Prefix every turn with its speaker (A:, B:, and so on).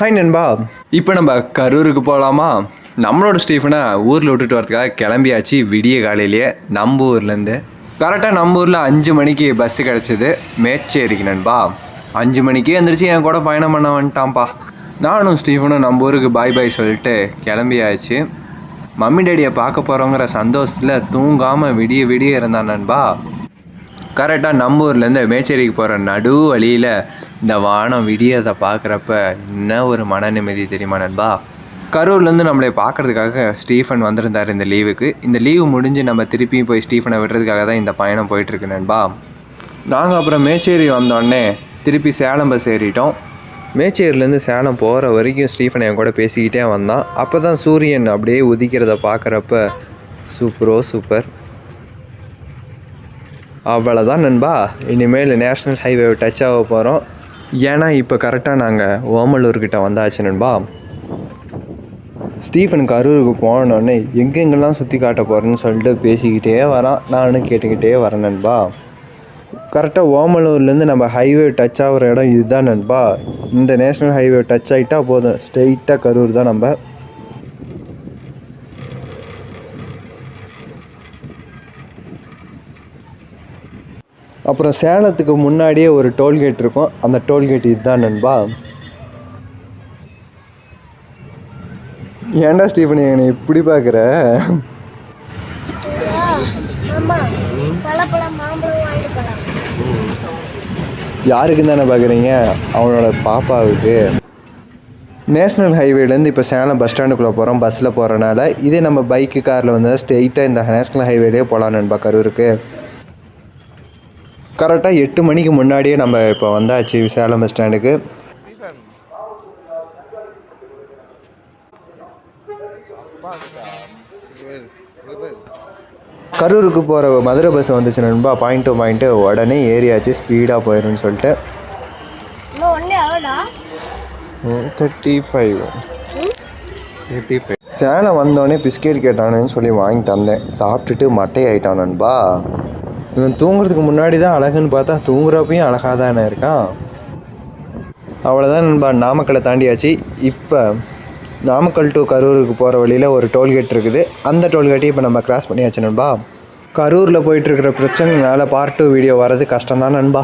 A: Hi நண்பா. இப்போ நம்ம கரூருக்கு போகலாமா நம்மளோட ஸ்டீஃபனை ஊரில் விட்டுட்டு வரதுக்காக கிளம்பியாச்சு விடிய காலையிலேயே நம்ம ஊர்லேருந்து கரெக்டாக நம்ம ஊரில் அஞ்சு மணிக்கு பஸ்ஸு கிடச்சிது. மேச்சேரிக்கு நண்பா. அஞ்சு மணிக்கே எழுந்திரிச்சு என் கூட பயணம் பண்ண வந்துட்டான்ப்பா. நானும் ஸ்டீஃபனும் நம்ம ஊருக்கு பாய் பாய் சொல்லிட்டு கிளம்பியாச்சு. மம்மி டேடியை பார்க்க போகிறோங்கிற சந்தோஷத்தில் தூங்காமல் விடிய விடிய இருந்தான் நண்பா. கரெக்டாக நம்ம ஊர்லேருந்து மேச்சேரிக்கு போகிற நடு வழியில் இந்த வானம் விடியதை பார்க்குறப்ப என்ன ஒரு மன நிம்மதி தெரியுமா நண்பா? கரூர்லேருந்து நம்மளை பார்க்கறதுக்காக ஸ்டீஃபன் வந்திருந்தார் இந்த லீவுக்கு. இந்த லீவு முடிஞ்சு நம்ம திருப்பியும் போய் ஸ்டீஃபனை விடுறதுக்காக தான் இந்த பயணம் போயிட்டுருக்கு நண்பா. நாங்கள் அப்புறம் மேச்சேரி வந்தோடனே திருப்பி சேலம் பஸ் ஏறிட்டோம் மேச்சேரிலேருந்து சேலம் போகிற வரைக்கும் ஸ்டீஃபன் என் கூட பேசிக்கிட்டே வந்தான். அப்போ தான் சூரியன் அப்படியே உதிக்கிறத பார்க்குறப்ப சூப்பரோ சூப்பர். அவ்வளோதான் நண்பா. இனிமேல் நேஷ்னல் ஹைவே டச் ஆக போகிறோம் ஏன்னா இப்போ கரெக்டாக நாங்கள் ஓமலூர்கிட்ட வந்தாச்சு நண்பா. ஸ்டீஃபன் கரூருக்கு போனோடனே எங்கெங்கெல்லாம் சுற்றி காட்ட போகிறேன்னு சொல்லிட்டு பேசிக்கிட்டே வரான். நானும் கேட்டுக்கிட்டே வரேன் நண்பா. கரெக்டாக ஓமலூர்லேருந்து நம்ம ஹைவே டச் ஆகிற இடம் இதுதான் நண்பா. இந்த நேஷ்னல் ஹைவே டச் ஆகிட்டா போதும். ஸ்ட்ரெயிட்டாக கரூர் தான் நம்ம அப்புறம் சேலத்துக்கு முன்னாடியே ஒரு டோல்கேட் இருக்கும். அந்த டோல்கேட் இதுதான் நண்பா. ஏன்டா ஸ்டீஃபன் என்னை இப்படி பார்க்குற? யாருக்கு தானே பார்க்குறீங்க? அவனோட பாப்பாவுக்கு. நேஷ்னல் ஹைவேலேருந்து இப்போ சேலம் பஸ் ஸ்டாண்டுக்குள்ளே போகிறோம். பஸ்ஸில் போகிறனால இதே நம்ம பைக்கு காரில் வந்து ஸ்ட்ரெயிட்டாக இந்த நேஷ்னல் ஹைவேலே போகலாம் நண்பா கரூருக்கு. கரெக்டாக எட்டு மணிக்கு முன்னாடியே நம்ம இப்போ வந்தாச்சு சேலம் பஸ் ஸ்டாண்டுக்கு கரூருக்கு போகிற மதுரை பஸ் வந்துச்சு நண்பா. பாயிண்ட் டு பாயிண்ட்டு உடனே ஏறியாச்சு ஸ்பீடாக போயிடும்னு சொல்லிட்டு. Thirty five thirty five Salem வந்தோடனே பிஸ்கெட் கேட்டானுன்னு சொல்லி வாங்கி தந்தேன். சாப்பிட்டுட்டு மட்டை ஆயிட்டான் நண்பா. இவன் தூங்குறதுக்கு முன்னாடி தான் அழகுன்னு பார்த்தா தூங்குறப்பையும் அழகாக தானே இருக்கான். அவ்வளோதான் நண்பா நாமக்கலை தாண்டியாச்சு. இப்போ நாமக்கல் டு கரூருக்கு போகிற வழியில் ஒரு டோல்கேட் இருக்குது. அந்த டோல்கேட்டையும் இப்போ நம்ம கிராஸ் பண்ணியாச்சு நண்பா. கரூரில் போயிட்டுருக்கிற பிரச்சனைனால பார்ட் டூ வீடியோ வர்றது கஷ்டம்தான் நண்பா.